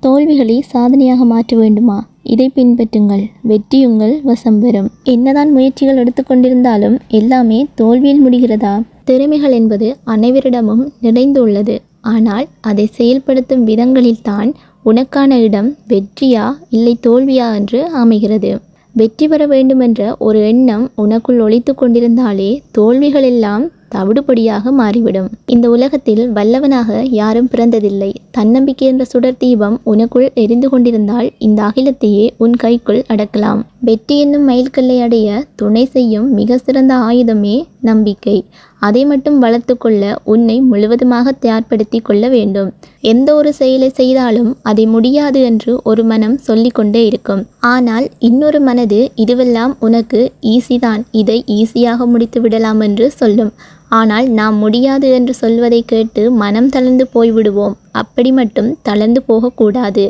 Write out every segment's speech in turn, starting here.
தோல்விகளை சாதனையாக மாற்ற வேண்டுமா? இதை பின்பற்றுங்கள். வெற்றியுங்கள் வசம் பெறும். என்னதான் முயற்சிகள் எடுத்துக்கொண்டிருந்தாலும் எல்லாமே தோல்வியில் முடிகிறதா? திறமைகள் என்பது அனைவரிடமும் நிறைந்துள்ளது. ஆனால் அதை செயல்படுத்தும் விதங்களில்தான் உனக்கான இடம் வெற்றியா இல்லை தோல்வியா என்று அமைகிறது. வெற்றி பெற வேண்டுமென்ற ஒரு எண்ணம் உனக்குள் ஒழித்து கொண்டிருந்தாலே தோல்விகள் எல்லாம் தவிடுபொடியாக மாறிவிடும். இந்த உலகத்தில் வல்லவனாக யாரும் பிறந்ததில்லை. தன்னம்பிக்கை என்ற சுடர் தீபம் உனக்குள் எரிந்து கொண்டிருந்தால் இந்த அகிலத்தையே உன் கைக்குள் அடக்கலாம். வெற்றி என்னும் மைல்கல்லை அடைய துணை செய்யும் மிக சிறந்த ஆயுதமே நம்பிக்கை. அதை மட்டும் வளர்த்து கொள்ள உன்னை முழுவதுமாக தயார்படுத்தி கொள்ள வேண்டும். எந்த ஒரு செயலை செய்தாலும் அதை முடியாது என்று ஒரு மனம் சொல்லிக்கொண்டே இருக்கும். ஆனால் இன்னொரு மனது இதுவெல்லாம் உனக்கு ஈஸி தான் இதை ஈஸியாக முடித்து விடலாம் என்று சொல்லும். ஆனால் நாம் முடியாது என்று சொல்வதை கேட்டு மனம் தளர்ந்து போய்விடுவோம். அப்படி மட்டும் தளர்ந்து போகக்கூடாது.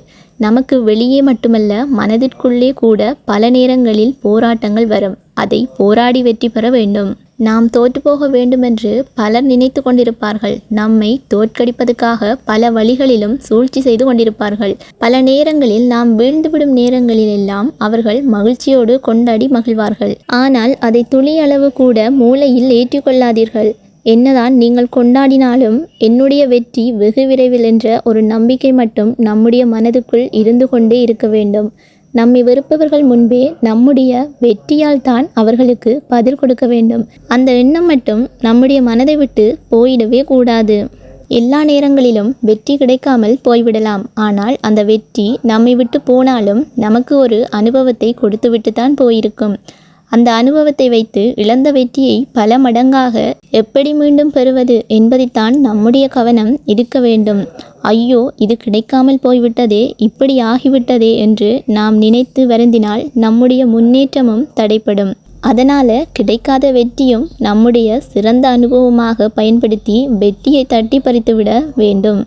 நமக்கு வெளியே மட்டுமல்ல மனதிற்குள்ளே கூட பல நேரங்களில் போராட்டங்கள் வரும். அதை போராடி வெற்றி பெற வேண்டும். நாம் தோற்று போக வேண்டுமென்று பலர் நினைத்து கொண்டிருப்பார்கள். நம்மை தோற்கடிப்பதற்காக பல வழிகளிலும் சூழ்ச்சி செய்து கொண்டிருப்பார்கள். பல நேரங்களில் நாம் வீழ்ந்துவிடும் நேரங்களிலெல்லாம் அவர்கள் மகிழ்ச்சியோடு கொண்டாடி மகிழ்வார்கள். ஆனால் அதை துளி அளவு கூட மூளையில் ஏற்றிக்கொள்ளாதீர்கள் என்னதான் நீங்கள் கொண்டாடினாலும் என்னுடைய வெற்றி வெகு விரைவில் என்ற ஒரு நம்பிக்கை மட்டும் நம்முடைய மனதுக்குள் இருந்து கொண்டே இருக்க வேண்டும். நம்மை வெறுப்பவர்கள் முன்பே நம்முடைய வெற்றியால் தான் அவர்களுக்கு பதில் கொடுக்க வேண்டும். அந்த எண்ணம் மட்டும் நம்முடைய மனதை விட்டு போயிடவே கூடாது. எல்லா நேரங்களிலும் வெற்றி கிடைக்காமல் போய்விடலாம். ஆனால் அந்த வெற்றி நம்மை விட்டு போனாலும் நமக்கு ஒரு அனுபவத்தை கொடுத்துவிட்டு தான் போயிருக்கும். அந்த அனுபவத்தை வைத்து இழந்த வெற்றியை பல மடங்காக எப்படி மீண்டும் பெறுவது என்பதைத்தான் நம்முடைய கவனம் இருக்க வேண்டும். ஐயோ இது கிடைக்காமல் போய்விட்டதே இப்படி ஆகிவிட்டதே என்று நாம் நினைத்து வருந்தினால் நம்முடைய முன்னேற்றமும் தடைப்படும் அதனால் கிடைக்காத வெற்றியும் நம்முடைய சிறந்த அனுபவமாக பயன்படுத்தி வெற்றியை தட்டி பறித்துவிட வேண்டும்.